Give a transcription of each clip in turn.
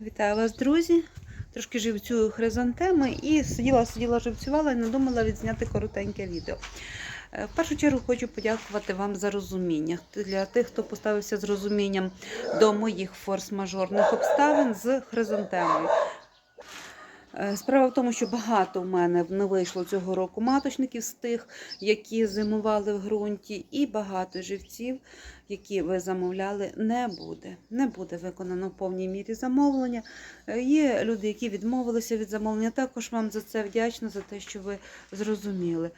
Вітаю вас, друзі! Трошки живцюю хризантеми і сиділа, сиділа, живцювала і надумала відзняти коротеньке відео. Е, В першу чергу хочу подякувати вам за розуміння. Для тих, хто поставився з розумінням до моїх форс-мажорних обставин з хризантемою. Е, Справа в тому, що багато в мене не вийшло цього року маточників з тих, які зимували в ґрунті, і багато живців, які ви замовляли, не буде. Не буде виконано в повній мірі замовлення. Е, Є люди, які відмовилися від замовлення. Також вам за це вдячна, за те, що ви зрозуміли.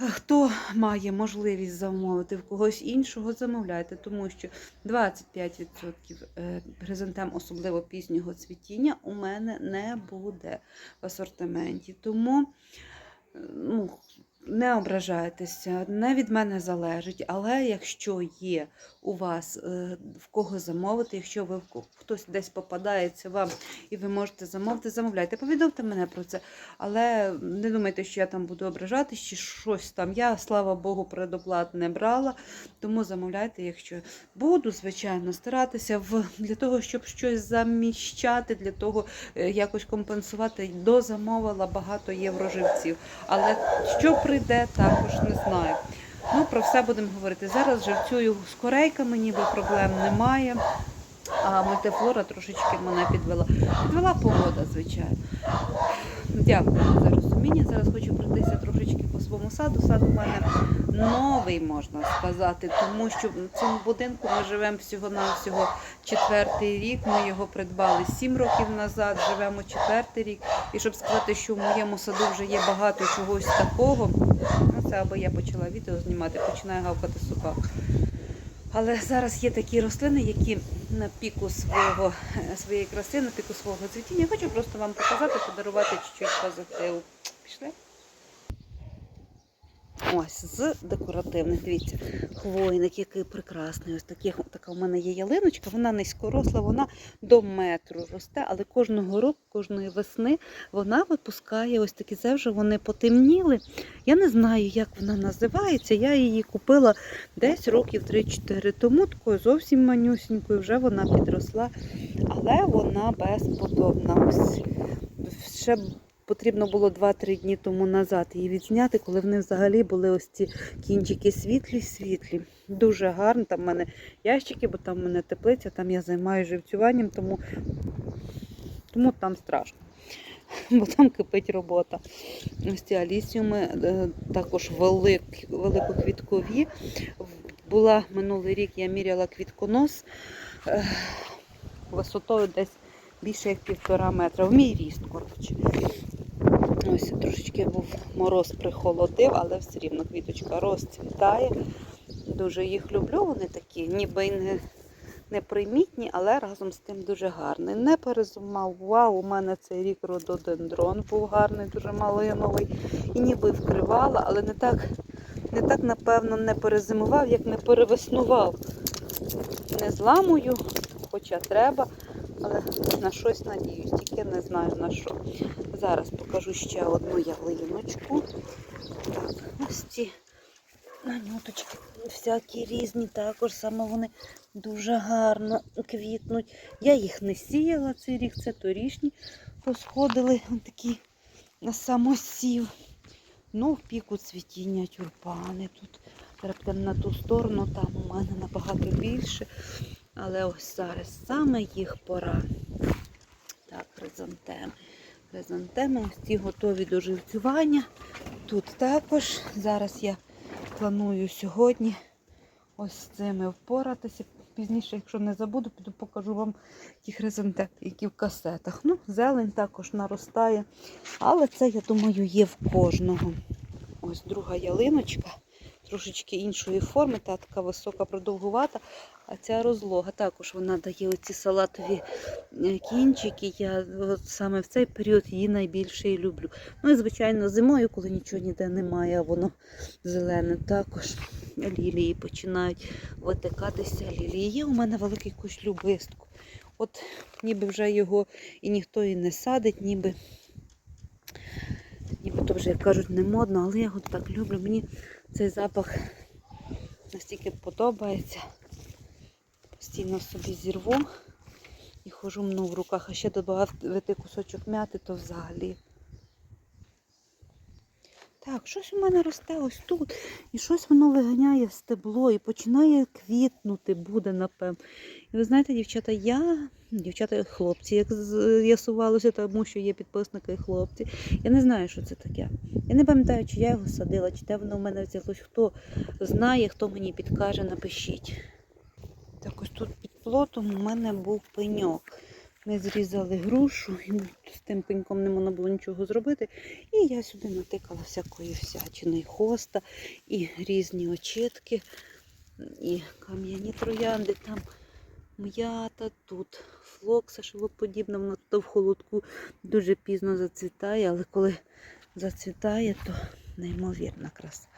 Е, Хто має можливість замовити в когось іншого, замовляйте, тому що 25% е, хризантем, особливо пізнього цвітіння, у мене не буде в асортименті. Тому е, ну, не ображайтеся, не від мене залежить. Але якщо є у вас е, в кого замовити, якщо ви хтось десь попадається вам і ви можете замовити, замовляйте. Повідомте мене про це. Але не думайте, що я там буду ображатись чи щось там. Я, слава Богу, предоплат не брала. Тому замовляйте, якщо буду, звичайно, старатися в для того, щоб щось заміщати, для того е, якось компенсувати. Дозамовила багато євроживців. Але що прийде, також не знаю. Ну, про все будемо говорити. Зараз живцюю з корейками, ніби проблем немає. А мультифлора трошечки мене підвела. Підвела погода, звичайно. Дякую за розуміння. Зараз хочу пройтися трошечки по своєму саду. Сад у мене новий, можна сказати, тому що в цьому будинку ми живемо всього на всього четвертий рік. Ми його придбали сім років назад, живемо четвертий рік. І щоб сказати, що в моєму саду вже є багато чогось такого, ну це аби я почала відео знімати, починає гавкати собак. Але зараз є такі рослини, які на піку свого, своєї краси, на піку свого цвітіння. Хочу просто вам показати, подарувати чуть-чуть позитиву. Пішли? Ось з декоративних. Дивіться, хвойник, який прекрасний. Ось такі, така у мене є ялиночка, вона низькоросла, вона до метру росте, але кожного року, кожної весни вона випускає ось такі це вже вони потемніли. Я не знаю, як вона називається. Я її купила десь років 3-4 тому, такою зовсім манюсінькою, вже вона підросла, але вона безподобна. Ось ще потрібно було 2-3 дні тому назад її відзняти, коли вони взагалі були ось ці кінчики світлі-світлі. Дуже гарно. Там в мене ящики, бо там в мене теплиця, там я займаюся живцюванням, тому, тому там страшно. Бо там кипить робота. Ось ці алісіуми е, також велик, великоквіткові. Була минулий рік, я міряла квітконос е, висотою десь більше як півтора метра. В мій ріст, коротше. Ось трошечки був мороз прихолодив, але все рівно квіточка розцвітає. Дуже їх люблю. Вони такі, ніби й не, непримітні, але разом з тим дуже гарний. Не перезумав. Вау, у мене цей рік рододендрон був гарний, дуже малиновий. І ніби вкривала, але не так, не так, напевно, не перезимував, як не перевеснував. Не зламую, хоча треба, але на щось надіюсь, тільки не знаю на що. Зараз покажу ще одну ялиночку. Так, ось ці нанюточки всякі різні, також саме вони дуже гарно квітнуть. Я їх не сіяла цей рік, це торішні посходили такі на самосів. Ну, в піку цвітіння тюльпани тут. Підемо на ту сторону, там у мене набагато більше. Але ось зараз саме їх пора. Так, хризантеми. Хризантеми, ось ці готові до живцювання. Тут також. Зараз я планую сьогодні ось з цими впоратися. Пізніше, якщо не забуду, піду покажу вам ті хризантеми, які в касетах. Ну, зелень також наростає. Але це, я думаю, є в кожного. Ось друга ялиночка. Трошечки іншої форми, та така висока, продовгувата, а ця розлога. Також вона дає оці салатові е, кінчики. Я от саме в цей період її найбільше і люблю. Ну і, звичайно, зимою, коли нічого ніде немає, а воно зелене. Також лілії починають витикатися. Лілії. Є у мене великий кущ любистку. От ніби вже його і ніхто і не садить, ніби. Ніби то вже, як кажуть, не модно, але я його так люблю. Мені цей запах настільки подобається. Постійно собі зірву. і хожу мну в руках, а ще додати кусочок м'яти, то взагалі. Так, щось у мене росте ось тут, і щось воно виганяє стебло і починає квітнути, буде, напевно. І ви знаєте, дівчата, я, дівчата, хлопці, як з'ясувалося, тому що є підписники і хлопці. Я не знаю, що це таке. Я не пам'ятаю, чи я його садила, чи де воно в мене взялось. Хто знає, хто мені підкаже, напишіть. Так ось тут під плотом у мене був пеньок. Ми зрізали грушу, і з тим пеньком не можна було нічого зробити. І я сюди натикала всякої всячини, і хоста, і різні очітки, і кам'яні троянди, там м'ята, тут флокса шилоподібна, вона тут в холодку дуже пізно зацвітає, але коли зацвітає, то неймовірна краса.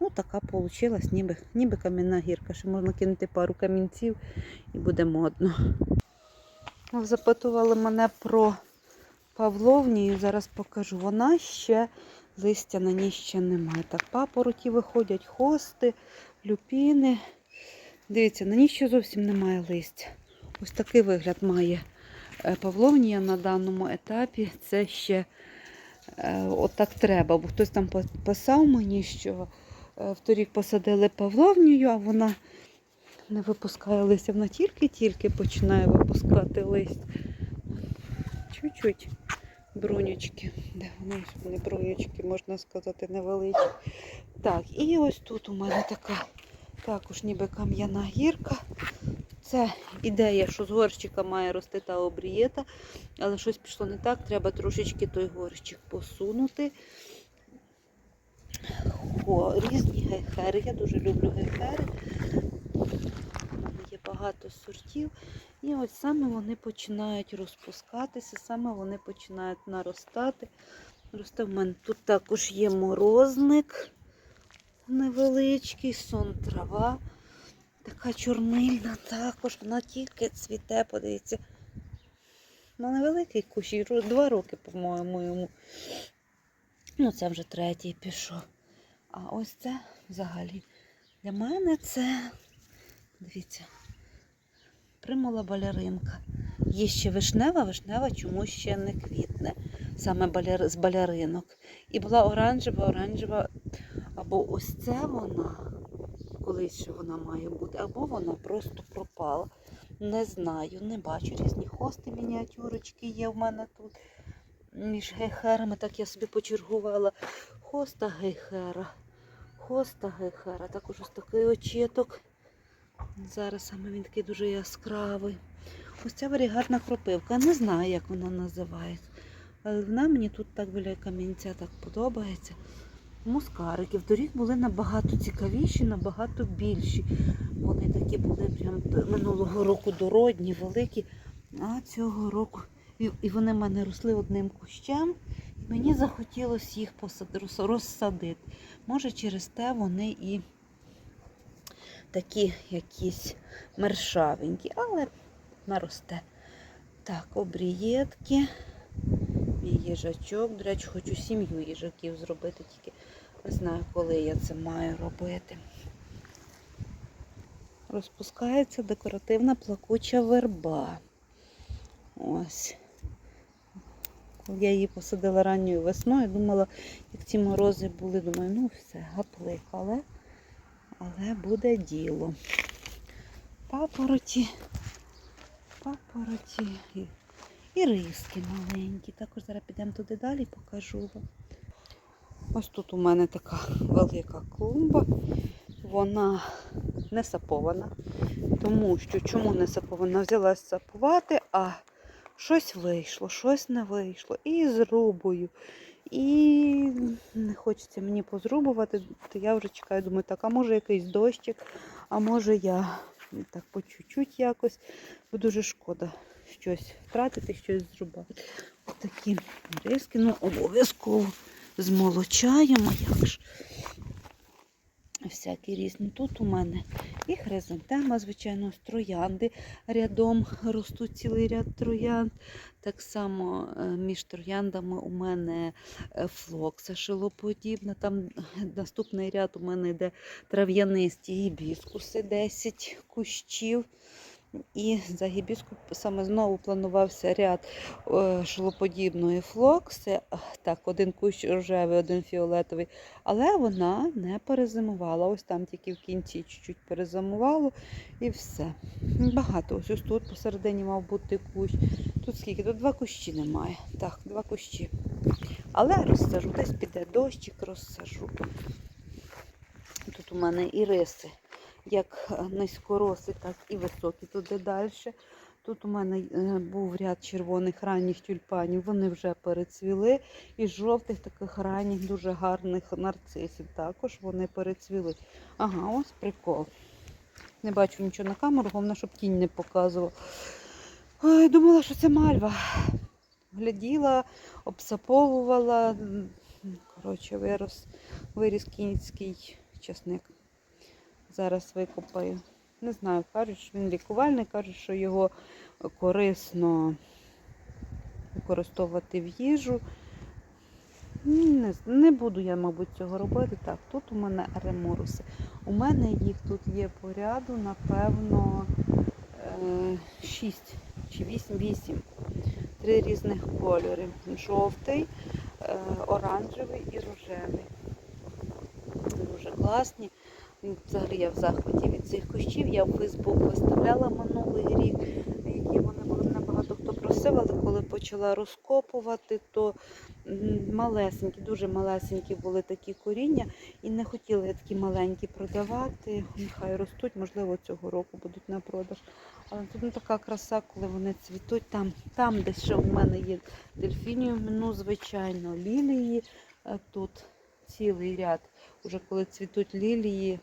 Ну, така вийшла, ніби, ніби кам'яна гірка. Ще можна кинути пару камінців і буде модно. Ну, Запитували мене про павловнію, зараз покажу. Вона ще листя на ній ще немає. Так, папороті виходять, хости, люпіни. Дивіться, на ній ще зовсім немає листя. Ось такий вигляд має е, павловнія на даному етапі. Це ще е, отак треба. Бо хтось там писав мені, що е, вторік посадили павловнію, а вона не випускає листя, вона тільки-тільки починає випускати лист. Чуть-чуть брунючки. Де вони? Вони брунючки, можна сказати, невеличкі. Так, і ось тут у мене така також ніби кам'яна гірка. Це ідея, що з горщика має рости та обрієта, але щось пішло не так, треба трошечки той горщик посунути. О, різні гейхери. Я дуже люблю гейхери. Є багато сортів. І ось саме вони починають розпускатися, саме вони починають наростати. Росте в мене тут також є морозник невеличкий, сон трава. Така чорнильна також, вона тільки цвіте, подивіться. Ну, невеликий кущ, два роки, по-моєму, йому. Ну, це вже третій пішов. А ось це взагалі для мене це, дивіться, примула баляринка. Є ще вишнева, вишнева чомусь ще не квітне, саме баляр... з баляринок. І була оранжева, оранжева, або ось це вона, колись ще вона має бути, або вона просто пропала. Не знаю, не бачу. Різні хости, мініатюрочки є в мене тут. Між гейхерами, так я собі почергувала. Хоста гейхера. Хоста гейхера. Також ось такий очіток. Зараз саме він такий дуже яскравий. Ось ця варігарна кропивка. Не знаю, як вона називається. Але вона мені тут так біля камінця так подобається. Мускарики. Вторік були набагато цікавіші, набагато більші. Вони такі були прям минулого року дородні, великі. А цього року. І вони в мене росли одним кущем. І мені захотілося їх розсадити. Може, через те вони і такі якісь мершавенькі, але наросте. Так, обрієтки, їжачок. До речі, хочу сім'ю їжаків зробити, тільки не знаю, коли я це маю робити. Розпускається декоративна плакуча верба. Ось. Коли я її посадила ранньою весною, думала, як ці морози були, думаю, ну все, гаплик, але, але буде діло. Папороті, папороті і, риски маленькі. Також зараз підемо туди далі, покажу вам. Ось тут у мене така велика клумба. Вона не сапована, тому що чому не сапована? Взялася сапувати, а щось вийшло, щось не вийшло. І зрубую. І не хочеться мені позрубувати, то я вже чекаю, думаю, так, а може якийсь дощик, а може я так по чуть-чуть якось. Бо дуже шкода щось втратити, щось зрубати. Ось такі риски, ну обов'язково змолочаємо, як ж. Всякі різні. Тут у мене і хризантема, звичайно, з троянди рядом ростуть цілий ряд троянд. Так само е, між трояндами у мене е, флокса шилоподібна. Там наступний ряд у мене йде трав'янисті гібіскуси, 10 кущів. І за гібіску саме знову планувався ряд е, шилоподібної флокси. Так, один кущ рожевий, один фіолетовий. Але вона не перезимувала. Ось там тільки в кінці чуть-чуть перезимувало і все. Багато. Ось ось тут посередині мав бути кущ. Тут скільки? Тут два кущі немає. Так, два кущі. Але розсажу, десь піде дощик, розсажу. Тут у мене і риси, як е, низькорослі, так і високі туди далі. Тут у мене е, був ряд червоних ранніх тюльпанів, вони вже перецвіли. І жовтих таких ранніх, дуже гарних нарцисів також вони перецвіли. Ага, ось прикол. Не бачу нічого на камеру, головне, щоб тінь не показував. Ой, думала, що це мальва. Гляділа, обсаповувала. Коротше, вирос, виріс кінський часник. Зараз викопаю. Не знаю, кажуть, що він лікувальний, кажуть, що його корисно використовувати в їжу. Не, не буду я, мабуть, цього робити. Так, тут у мене ремуруси. У мене їх тут є по ряду, напевно, 6 чи 8-8. Три різних кольори. Жовтий, е, оранжевий і рожевий. Дуже класні. Взагалі я в захваті від цих кущів. Я в Фейсбук виставляла минулий рік, які вони були набагато хто просив, але коли почала розкопувати, то малесенькі, дуже малесенькі були такі коріння, і не хотіла я такі маленькі продавати. Нехай ростуть, можливо, цього року будуть на продаж. Але тут ну, така краса, коли вони цвітуть. Там, там де ще в мене є дельфініум, ну, звичайно, лілії. Е, Тут цілий ряд. Уже коли цвітуть лілії,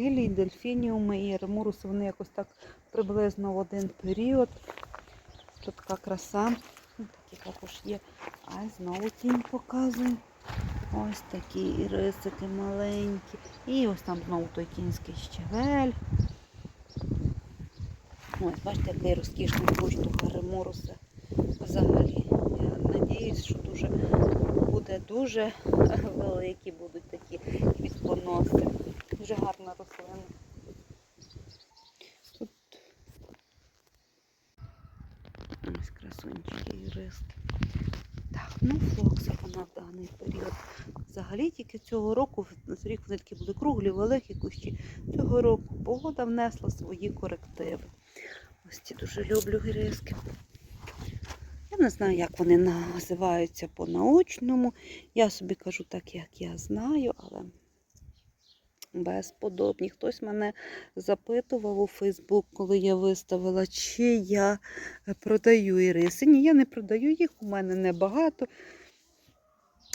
лілії, дельфініуми і ремуруси, вони якось так приблизно в один період. Тут така краса. Ну, Такі також є. А знову тінь показую. Ось такі ірисики маленькі. І ось там знову той кінський щавель. Ось, бачите, який розкішний кущ того ремуруса. Взагалі. Надіюсь, що дуже буде дуже великі будуть такі квітконоси. Дуже гарна рослина. Тут ось красунчики і риски. Так, ну флокси вона в даний період. Взагалі тільки цього року, рік вони такі були круглі, великі кущі. Цього року погода внесла свої корективи. Ось ці дуже люблю гризки. Не знаю, як вони називаються по-научному. Я собі кажу так, як я знаю, але безподобні. Хтось мене запитував у Фейсбук, коли я виставила, чи я продаю іриси. Ні, я не продаю їх, у мене небагато.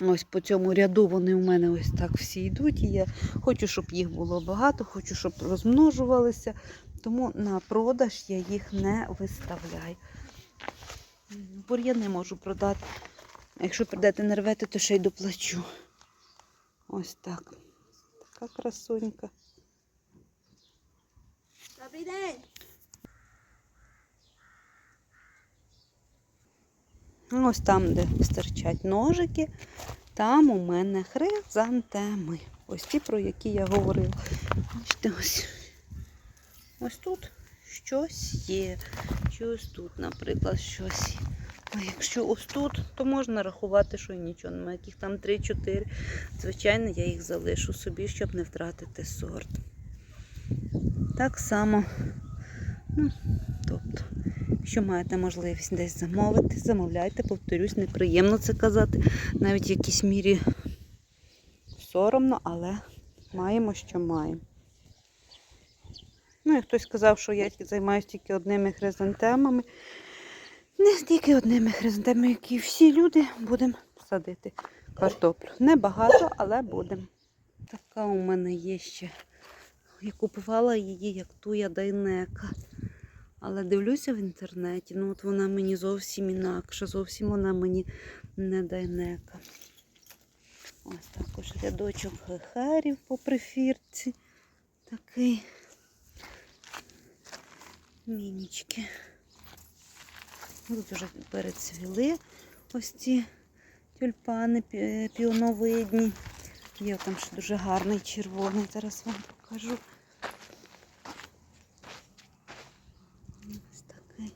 Ось по цьому ряду вони у мене ось так всі йдуть. І я хочу, щоб їх було багато, хочу, щоб розмножувалися. Тому на продаж я їх не виставляю. Бур'яни можу продати. А Якщо прийдете не рвете, то ще й доплачу. Ось так. Така красунька. Добрий день. Ось там, де стирчать ножики, там у мене хризантеми. Ось ті, про які я говорила. Бачите, ось. Ось тут щось є. Чи ось тут, наприклад, щось. А якщо ось тут, то можна рахувати, що і нічого немає. Яких там 3-4. Звичайно, я їх залишу собі, щоб не втратити сорт. Так само, ну, тобто, якщо маєте можливість десь замовити, замовляйте, повторюсь, неприємно це казати. Навіть в якійсь мірі соромно, але маємо, що маємо. Ну, і хтось сказав, що я займаюся тільки одними хризантемами. Не стільки одними хризантемами, як і всі люди, будемо садити картоплю. Небагато, але будемо. Така у мене є ще. Я купувала її як туя дайнека. Але дивлюся в інтернеті, ну от вона мені зовсім інакша, зовсім вона мені не дайнека. Ось також рядочок гехерів по прифірці. Такий мінічки. Тут вже перецвіли ось ці тюльпани піоновидні. Є там ще дуже гарний червоний, зараз вам покажу. Ось такий.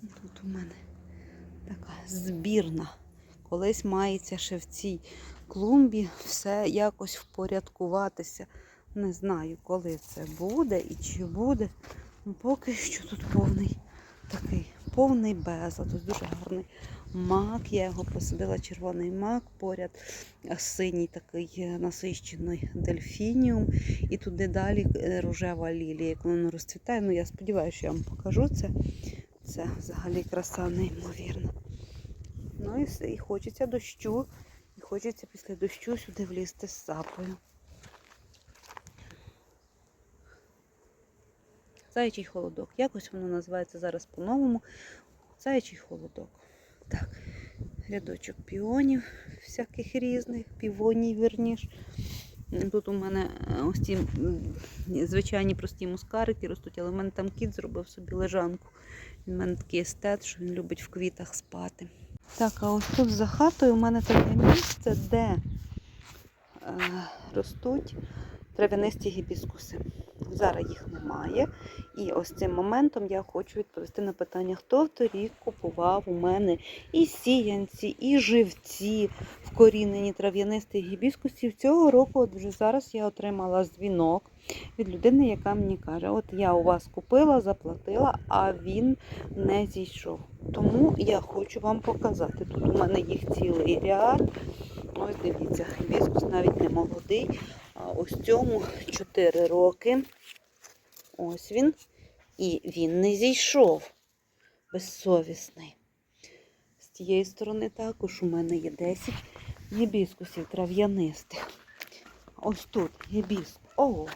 Тут у мене така збірна. Колись мається ще в цій клумбі все якось впорядкуватися. Не знаю, коли це буде і чи буде. Ну, поки що тут повний такий повний безлад. Ось дуже гарний мак. Я його посадила червоний мак, поряд синій такий е, насищений дельфініум. І туди далі е, рожева лілія, як воно розцвітає. Ну, я сподіваюся, що я вам покажу це. Це взагалі краса неймовірна. Ну і все. І хочеться дощу. І хочеться після дощу сюди влізти з сапою. Заячий холодок. Якось воно називається зараз по-новому. Заячий холодок. Так, рядочок піонів всяких різних, півоній, вірніш. Тут у мене е, ось ці звичайні прості мускарики ростуть, але в мене там кіт зробив собі лежанку. В мене такий естет, що він любить в квітах спати. Так, а ось тут за хатою у мене таке місце, де е, ростуть трав'янисті гібіскуси. Зараз їх немає. І ось цим моментом я хочу відповісти на питання, хто торік купував у мене і сіянці, і живці вкорінені трав'янистих гібіскусів. Цього року, от вже зараз я отримала дзвінок від людини, яка мені каже: От я у вас купила, заплатила, а він не зійшов. Тому я хочу вам показати. Тут у мене їх цілий ряд. Ось дивіться, гібіскус навіть не молодий. А ось цьому 4 роки. Ось він. І він не зійшов. Безсовісний. З тієї сторони також у мене є 10 гібіскусів трав'янистих. Ось тут гібіск. О,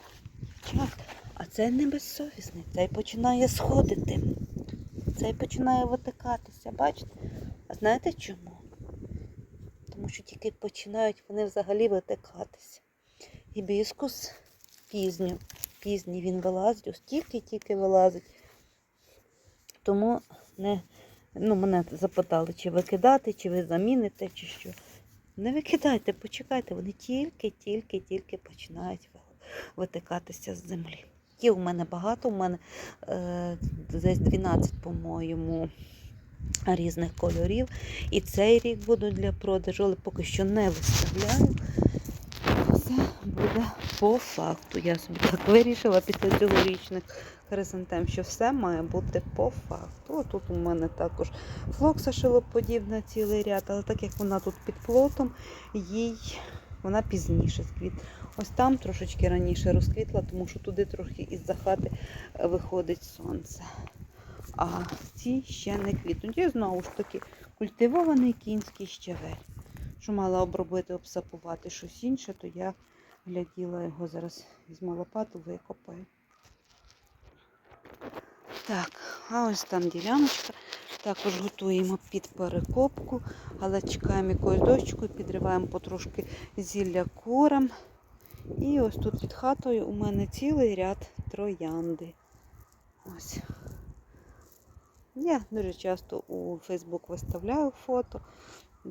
чат. А цей не безсовісний. Цей починає сходити. Цей починає витикатися. Бачите? А знаєте чому? Тому що тільки починають вони взагалі витикатися. Гібіскус пізньо. Пізній він вилазить, ось тільки-тільки вилазить. Тому не, ну, мене запитали, чи викидати, чи ви заміните, чи що. Не викидайте, почекайте, вони тільки-тільки-тільки починають витикатися з землі. Є у мене багато, у мене е, десь 12, по-моєму, різних кольорів. І цей рік будуть для продажу, але поки що не виставляю. Все буде по факту. Я собі так вирішила після цьогорічних хризантем, що все має бути по факту. О, тут у мене також флокса шилоподібна цілий ряд, але так як вона тут під плотом, їй вона пізніше сквіт. Ось там трошечки раніше розквітла, тому що туди трохи із-за хати е, виходить сонце. А ці ще не квітнуть. І знову ж таки культивований кінський щавель. Що мала обробити, обсапувати щось інше, то я гляділа його зараз візьму лопату, викопаю. Так, а ось там діляночка. Також готуємо під перекопку, але чекаємо якогось дощику, підриваємо потрошки зілля курам. І ось тут під хатою у мене цілий ряд троянди. Ось. Я дуже часто у Фейсбук виставляю фото.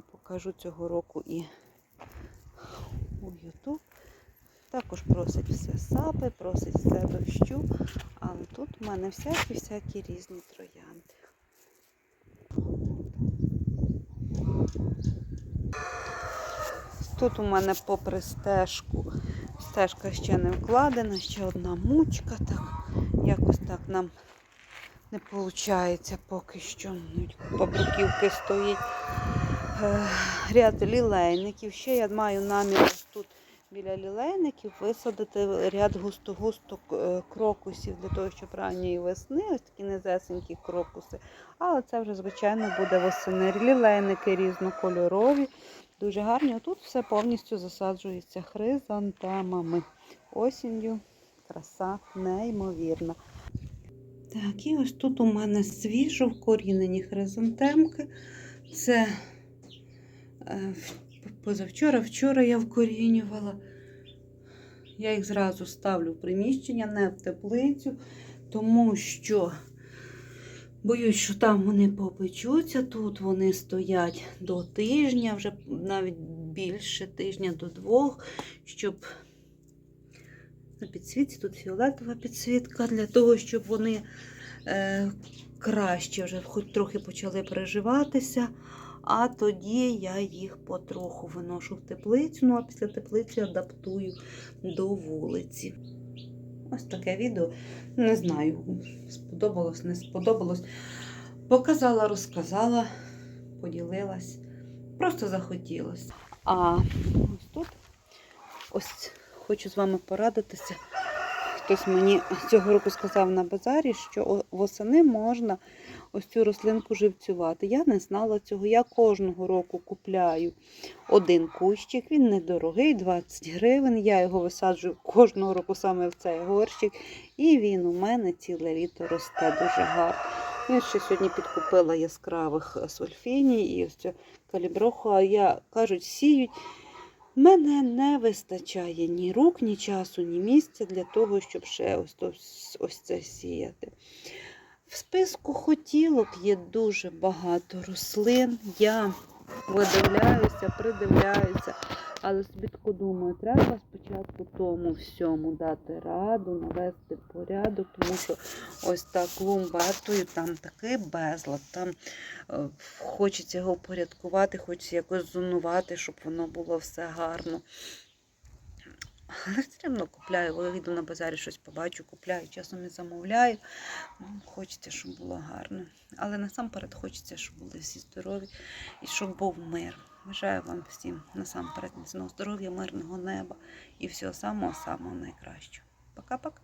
Покажу цього року і у Ютуб. Також просить все сапи, просить все дощу. Але тут у мене всякі-всякі різні троянди. Тут у мене попри стежку, стежка ще не вкладена, ще одна мучка. Так, якось так нам не виходить поки що. Навіть Купа бруківки стоїть. Ряд лілейників. Ще я маю намір тут біля лілейників висадити ряд густо-густо е, крокусів для того, щоб ранньої весни, ось такі незесенькі крокуси. Але це вже, звичайно, буде восени. Лілейники різнокольорові, дуже гарні. Тут все повністю засаджується хризантемами. Осінню краса неймовірна. Так, і ось тут у мене свіжо вкорінені хризантемки. Це позавчора, вчора я вкорінювала. Я їх зразу ставлю в приміщення, не в теплицю, тому що боюсь, що там вони попечуться. Тут вони стоять до тижня, вже навіть більше тижня до двох, щоб на підсвітці тут фіолетова підсвітка для того, щоб вони е, краще, вже хоч трохи почали переживатися. А тоді я їх потроху виношу в теплицю, ну а після теплиці адаптую до вулиці. Ось таке відео. Не знаю, сподобалось, не сподобалось. Показала, розказала, поділилась. Просто захотілося. А ось тут ось хочу з вами порадитися. Хтось мені цього року сказав на базарі, що восени можна ось цю рослинку живцювати. Я не знала цього. Я кожного року купляю один кущик. Він недорогий, 20 гривень. Я його висаджую кожного року саме в цей горщик. І він у мене ціле літо росте дуже гарно. Я ще сьогодні підкупила яскравих сульфіній і ось цю каліброху, а я кажуть, сіють. Мене не вистачає ні рук, ні часу, ні місця для того, щоб ще ось, то- ось це сіяти. В списку хотілок є дуже багато рослин. Я видивляюся, придивляюся, але собі таку думаю, треба спочатку тому всьому дати раду, навести порядок, тому що ось так клумбартою, там такий безлад, там е, хочеться його впорядкувати, хочеться якось зонувати, щоб воно було все гарно. Але все одно купляю, коли йду на базарі щось побачу, купляю, часом і замовляю. Ну, Хочеться, щоб було гарно. Але насамперед хочеться, щоб були всі здорові і щоб був мир. Бажаю вам всім насамперед міцного здоров'я, мирного неба і всього самого-самого найкращого. Пока-пока.